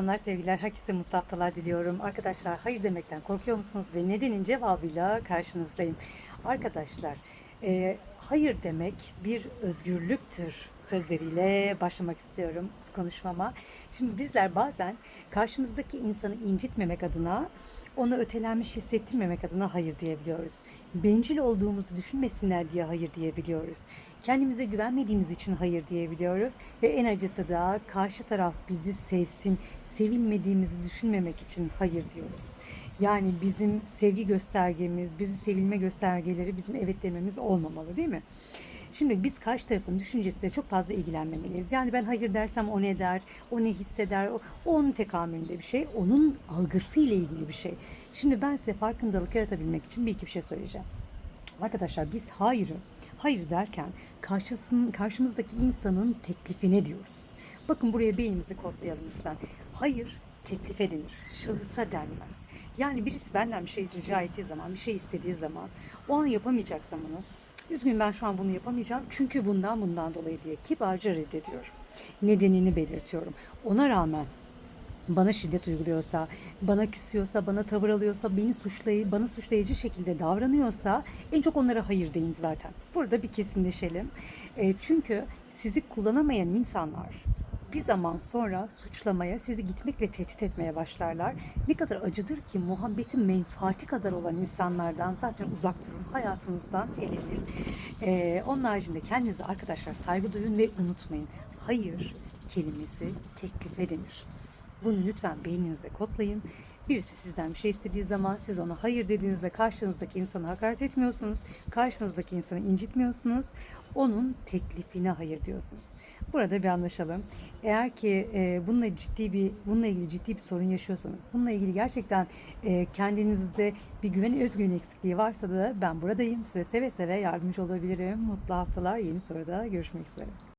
Selamlar, sevgiler, herkese mutlu haftalar diliyorum. Arkadaşlar hayır demekten korkuyor musunuz ve nedenin cevabıyla karşınızdayım. Arkadaşlar e, hayır demek bir özgürlüktür sözleriyle başlamak istiyorum konuşmama. Şimdi bizler bazen karşımızdaki insanı incitmemek adına onu ötelenmiş hissettirmemek adına hayır diyebiliyoruz. Bencil olduğumuzu düşünmesinler diye hayır diyebiliyoruz. Kendimize güvenmediğimiz için hayır diyebiliyoruz. Ve en acısı da karşı taraf bizi sevsin, sevilmediğimizi düşünmemek için hayır diyoruz. Yani bizim sevgi göstergemiz, bizi sevilme göstergeleri bizim evet dememiz olmamalı değil mi? Şimdi biz karşı tarafın düşüncesiyle çok fazla ilgilenmemeliyiz. Yani ben hayır dersem o ne der, o ne hisseder, o onun tekamülünde bir şey, onun algısıyla ilgili bir şey. Şimdi ben size farkındalık yaratabilmek için bir iki bir şey söyleyeceğim. Arkadaşlar biz hayırı, hayır derken karşısın, karşımızdaki insanın teklifine diyoruz. Bakın buraya beynimizi kodlayalım lütfen. Hayır teklif edilir, şahısa denmez. Yani birisi benden bir şey rica ettiği zaman, bir şey istediği zaman o an yapamayacaksam onu, üzgün ben şu an bunu yapamayacağım çünkü bundan bundan dolayı diye kibarca reddediyorum. Nedenini belirtiyorum. Ona rağmen bana şiddet uyguluyorsa, bana küsüyorsa, bana tavır alıyorsa, beni suçlayı, bana suçlayıcı şekilde davranıyorsa en çok onlara hayır deyin zaten. Burada bir kesinleşelim. E, çünkü sizi kullanamayan insanlar bir zaman sonra suçlamaya, sizi gitmekle tehdit etmeye başlarlar. Ne kadar acıdır ki muhabbetin menfaati kadar olan insanlardan zaten uzak durun. Hayatınızdan elenin. Ee, onun haricinde kendinize arkadaşlar saygı duyun ve unutmayın. Hayır kelimesi teklife denir. Bunu lütfen beyninize kodlayın. Birisi sizden bir şey istediği zaman siz ona hayır dediğinizde karşınızdaki insana hakaret etmiyorsunuz. Karşınızdaki insanı incitmiyorsunuz. Onun teklifine hayır diyorsunuz. Burada bir anlaşalım. Eğer ki e, bununla ciddi bir bununla ilgili ciddi bir sorun yaşıyorsanız, bununla ilgili gerçekten e, kendinizde bir güven özgüven eksikliği varsa da ben buradayım. Size seve seve yardımcı olabilirim. Mutlu haftalar. Yeni soruda görüşmek üzere.